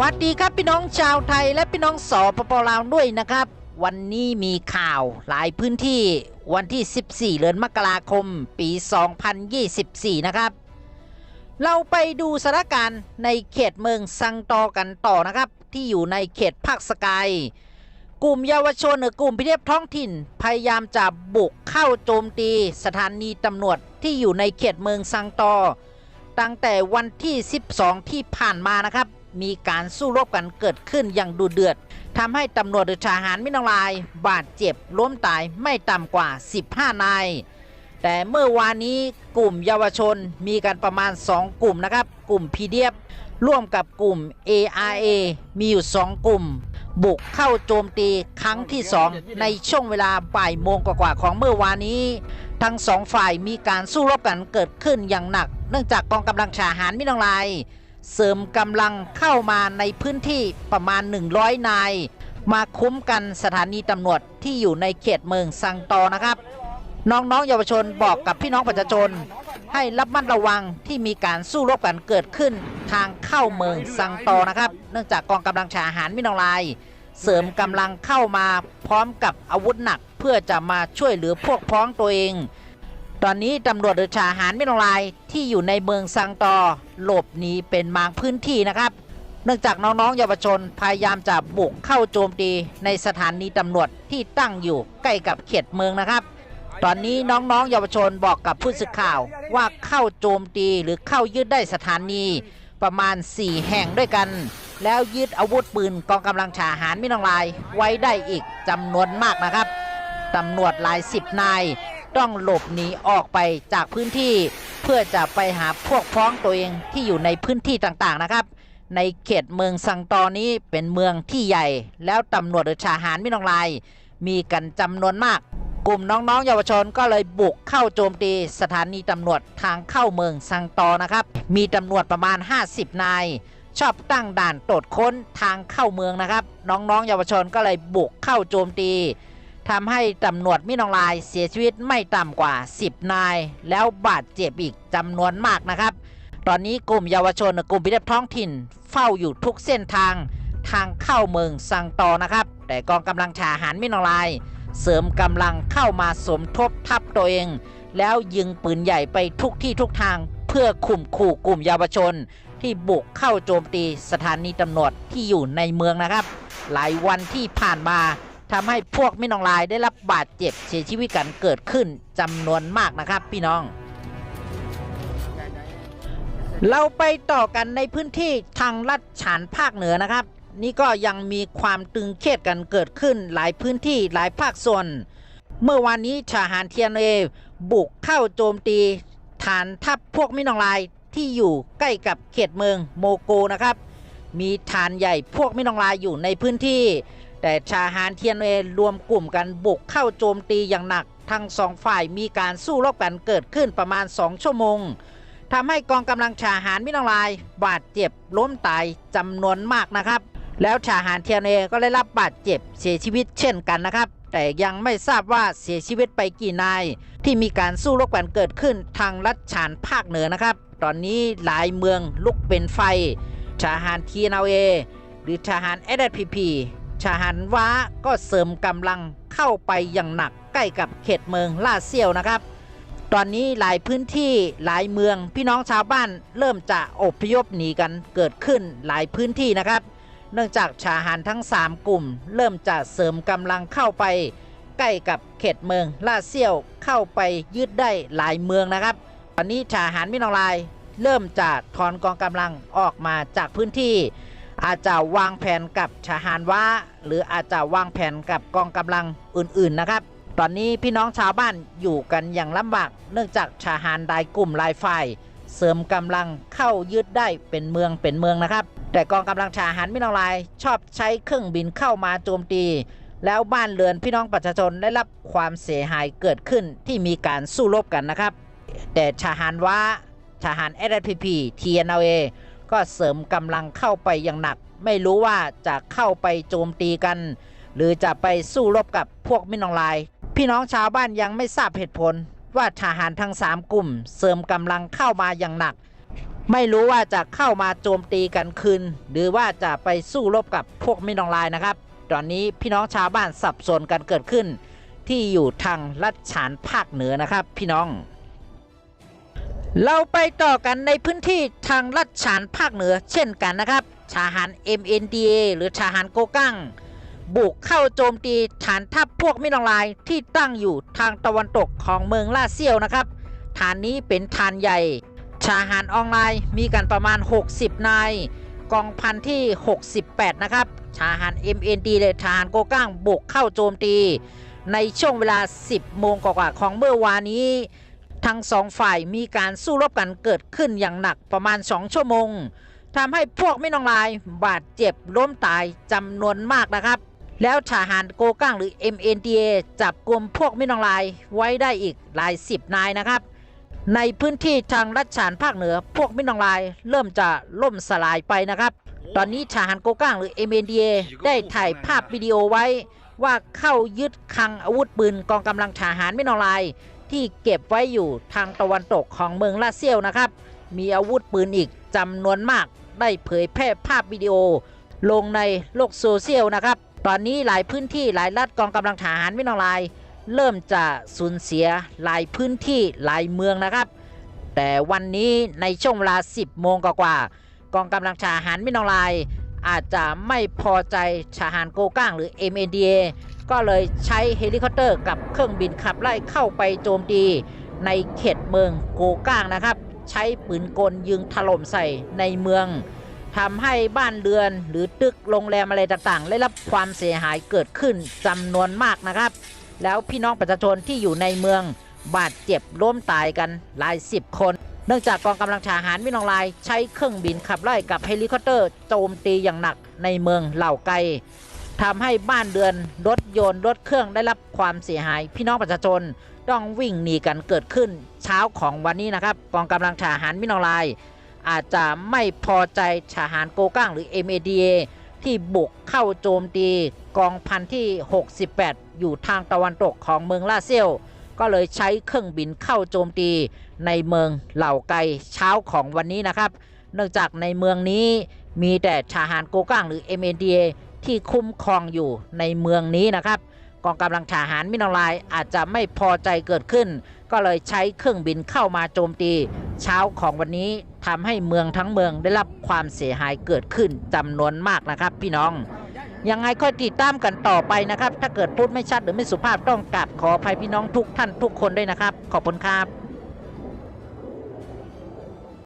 วัสดีครับพี่น้องชาวไทยและพี่น้องสปปลาวด้วยนะครับ วันนี้มีข่าวหลายพื้นที่วันที่ 14 เดือนมกราคม ปี 2024 นะครับ เราไปดูสถานการณ์ในเขตเมืองซังตอกันต่อนะครับ ที่อยู่ในเขตภาคสกาย กลุ่มเยาวชนหรือกลุ่มพิเทพท้องถิ่น พยายามจะบุกเข้าโจมตีสถานีตำรวจที่อยู่ในเขตเมืองซังตอตั้งแต่วันที่ 12 ที่ผ่านมานะครับ มีการสู้รบกันเกิดขึ้นอย่างดุเดือดทำให้ตำรวจหรือทหารมินองลาย บาดเจ็บล้มตายไม่ต่ำกว่า 15 นาย แต่เมื่อวานนี้กลุ่มเยาวชนมีกันประมาณ 2 กลุ่มนะครับ กลุ่ม PDF ร่วมกับกลุ่ม ARA มีอยู่ 2 กลุ่ม บุกเข้าโจมตีครั้งที่ 2 ในช่วงเวลาบ่ายโมงกว่าๆของเมื่อวานนี้ ทั้งสองฝ่ายมีการสู้รบกันเกิดขึ้นอย่างหนัก เนื่องจากกองกำลังทหารมินองลาย เสริมกำลังเข้ามาในพื้นที่ประมาณ 100 นาย มาคุ้มกันสถานีตำรวจที่อยู่ในเขตเมืองสังตอนะครับ น้องๆเยาวชนบอกกับพี่น้องประชาชน ให้รับมัดระวังที่มีการสู้รบกันเกิดขึ้นทางเข้าเมืองสังตอนะครับ เนื่องจากกองกำลังทหารมินองลาย เสริมกำลังเข้ามาพร้อมกับอาวุธหนักเพื่อจะมาช่วยเหลือพวกพ้องตัวเอง ตอนนี้ตำรวจหรือทหารไม่ลงลายที่อยู่ในเมืองซังตอหลบหนีเป็นบางพื้นที่นะครับ เนื่องจากน้องๆเยาวชนพยายามจะบุกเข้าโจมตีในสถานีตำรวจที่ตั้งอยู่ใกล้กับเขตเมืองนะครับ ตอนนี้น้องๆเยาวชนบอกกับผู้สื่อข่าวว่าเข้าโจมตีหรือเข้ายึดได้สถานีประมาณ 4 แห่งด้วยกัน แล้วยึดอาวุธปืนกองกำลังทหารมินองลายไว้ได้อีกจำนวนมากนะครับตำรวจหลายสิบนาย ต้องหลบหนีออกไปจากพื้นที่ เพื่อจะไปหาพวกพ้องตัวเองที่อยู่ในพื้นที่ต่างๆนะครับ ในเขตเมืองสังตอนี้เป็นเมืองที่ใหญ่ แล้วตำรวจหรือทหารมินองลาย มีกันจำนวนมาก กลุ่มน้องๆ เยาวชนก็เลยบุกเข้าโจมตีสถานีตำรวจทางเข้าเมืองสังตอนะครับ มีตำรวจประมาณ 50 นายชอบตั้งด่านตรวจค้นทางเข้าเมืองนะครับ น้องๆ เยาวชนก็เลยบุกเข้าโจมตี ทำให้ตำรวจมินองลายเสียชีวิตไม่ต่ำกว่า 10 นาย แล้วบาดเจ็บอีกจำนวนมากนะครับ ตอนนี้กลุ่มเยาวชนกลุ่มพิทักษ์ท้องถิ่น เฝ้าอยู่ทุกเส้นทางทางเข้าเมืองสังตอนะครับ แต่กองกำลังทหารมินองลาย เสริมกำลังเข้ามาสมทบทับตัวเอง แล้วยิงปืนใหญ่ไปทุกที่ทุกทางเพื่อข่มขู่กลุ่มเยาวชน ที่บุกเข้าโจมตีสถานีตำรวจที่อยู่ในเมืองนะครับ หลายวันที่ผ่านมา ทำให้พวกมินองลายได้รับบาดเจ็บเสียชีวิตกันเกิดขึ้นจำนวนมากนะครับ พี่น้อง เราไปต่อกันในพื้นที่ทางลัดฉานภาคเหนือนะครับ นี่ก็ยังมีความตึงเครียดกันเกิดขึ้นหลายพื้นที่หลายภาคส่วน เมื่อวานนี้ทหารเทียนเอบุกเข้าโจมตี ฐานทัพพวกมินองลายที่อยู่ใกล้กับเขตเมืองโมโกนะครับ มีฐานใหญ่พวกมินองลายอยู่ในพื้นที่ แต่ทหารเทียนเอรวมกลุ่มกันบุกเข้าโจมตีอย่างหนัก ทั้งสองฝ่ายมีการสู้รบกันเกิดขึ้นประมาณ 2 ชั่วโมงทำให้กองกำลังทหารมินองลาย บาดเจ็บล้มตายจำนวนมากนะครับ แล้วทหารเทียนเอก็ได้รับบาดเจ็บเสียชีวิตเช่นกันนะครับ แต่ยังไม่ทราบว่าเสียชีวิตไปกี่นาย ที่มีการสู้รบกันเกิดขึ้นทางลัดฉานภาคเหนือนะครับ ตอนนี้หลายเมืองลุกเป็นไฟทหารทีนเอหรือทหารเอสพีพี ทหารว้าก็เสริมกำลังเข้าไปอย่างหนักใกล้กับเขตเมืองลาเซียวนะครับ ตอนนี้หลายพื้นที่หลายเมืองพี่น้องชาวบ้านเริ่มจะอพยพหนีกันเกิดขึ้นหลายพื้นที่นะครับ เนื่องจากทหารทั้ง 3 กลุ่ม เริ่มจะเสริมกำลังเข้าไป ใกล้กับเขตเมืองลาเซียวเข้าไปยึดได้หลายเมืองนะครับ ตอนนี้ทหารมินองลาย เริ่มจะถอนกองกำลังออกมาจากพื้นที่ อาจจะวางแผนกับทหารว้าหรืออาจจะวางแผนกับกองกำลังอื่นๆนะครับ ตอนนี้พี่น้องชาวบ้านอยู่กันอย่างลำบาก เนื่องจากทหารรายกลุ่มรายฝ่ายเสริมกำลังเข้ายึดได้เป็นเมืองเป็นเมืองนะครับ แต่กองกำลังทหารมินองลาย ชอบใช้เครื่องบินเข้ามาโจมตี แล้วบ้านเรือนพี่น้องประชาชนได้รับความเสียหายเกิดขึ้นที่มีการสู้รบกันนะครับ แต่ทหารว่าทหาร SPP TNLA ก็เสริมกำลังเข้าไปอย่างหนัก ไม่รู้ว่าจะเข้าไปโจมตีกัน หรือจะไปสู้รบกับพวกมินองลาย พี่น้องชาวบ้านยังไม่ทราบเหตุผล ว่าทหารทั้ง3กลุ่ม เสริมกำลังเข้ามาอย่างหนัก ไม่รู้ว่าจะเข้ามาโจมตีกันคืน หรือว่าจะไปสู้รบกับพวกมินองลายนะครับตอนนี้พี่น้องชาวบ้านสับสนกันเกิดขึ้น ที่อยู่ทางลัดฉานภาคเหนือนะครับ พี่น้อง เราไปต่อกันในพื้นที่ทางลัดฉานภาคเหนือเช่นกันนะครับทหาร MNDA หรือทหารโกกังบุกเข้าโจมตีฐานทัพพวกมินองลายที่ตั้งอยู่ทางตะวันตกของเมืองลาเซียวนะครับ ฐานนี้เป็นฐานใหญ่ทหารออนไลน์มีกันประมาณ 60 นาย กองพันที่ 68 นะครับทหาร MND เลยทหารโกก้างบุกเข้าโจมตี ในช่วงเวลา 10 โมงกว่าของเมื่อวานนี้ ทั้งสองฝ่ายมีการสู้รบกันเกิดขึ้นอย่างหนักประมาณ2ชั่วโมงทำให้พวกไม่นองลายบาดเจ็บล้มตายจำนวนมากนะครับ แล้วทหารโกก้างหรือ MNDA จับกลุ่มพวกไม่นองลายไว้ได้อีกหลายสิบนายนะครับ ในพื้นที่ทางรัชฉานภาคเหนือ พวกมินองลายเริ่มจะล่มสลายไปนะครับ ตอนนี้ทหารโกก้างหรือ MNDA ได้ถ่ายภาพวิดีโอไว้ ว่าเข้ายึดคลังอาวุธปืนกองกำลังทหารมินองลาย ที่เก็บไว้อยู่ทางตะวันตกของเมืองลาเซียวนะครับ มีอาวุธปืนอีกจำนวนมาก ได้เผยแพร่ภาพวิดีโอ ลงในโลกโซเชียลนะครับ ตอนนี้หลายพื้นที่หลายรัฐกองกำลังทหารมินองลาย เริ่มจะสูญเสียหลายพื้นที่หลายเมืองนะครับ แต่วันนี้ในช่วงเวลา 10 โมงกว่า กองกำลังทหารมินองลาย อาจจะไม่พอใจทหารโกก้างหรือ MNDA ก็เลยใช้เฮลิคอปเตอร์กับเครื่องบินขับไล่เข้าไปโจมตีในเขตเมืองโกก้างนะครับ ใช้ปืนกลยิงถล่มใส่ในเมืองทำให้บ้านเรือนหรือตึกโรงแรมอะไรต่างๆ ได้รับความเสียหายเกิดขึ้นจำนวนมากนะครับ แล้วพี่น้องประชาชนที่อยู่ในเมืองบาดเจ็บล้มตายกันหลายสิบคน เนื่องจากกองกำลังทหารมินองลาย ใช้เครื่องบินขับไล่กับเฮลิคอปเตอร์โจมตีอย่างหนักในเมืองเหล่าไก ทำให้บ้านเรือนรถยนต์รถเครื่องได้รับความเสียหาย พี่น้องประชาชนต้องวิ่งหนีกันเกิดขึ้นเช้าของวันนี้นะครับกองกำลังทหารมินองลาย อาจจะไม่พอใจทหารโกก้างหรือ MADA ที่บุกเข้าโจมตีกองพันที่ 68 อยู่ทางตะวันตกของเมืองลาเซียวก็เลยใช้เครื่องบินเข้าโจมตีในเมืองเหล่าไกเช้าของวันนี้นะครับ เนื่องจากในเมืองนี้มีแต่ทหารโกก้างหรือ MNDA ที่คุ้มครองอยู่ในเมืองนี้นะครับกองกำลังทหารมินอลายอาจจะไม่พอใจเกิดขึ้น ก็เลยใช้เครื่องบินเข้ามาโจมตี เช้าของวันนี้ทำให้เมืองทั้งเมืองได้รับความเสียหายเกิดขึ้นจำนวนมากนะครับ พี่น้อง ยังไงค่อยติดตามกันต่อไปนะครับ ถ้าเกิดพูดไม่ชัดหรือไม่สุภาพต้องกราบขออภัยพี่น้องทุกท่านทุกคนด้วยนะครับ ขอบคุณครับ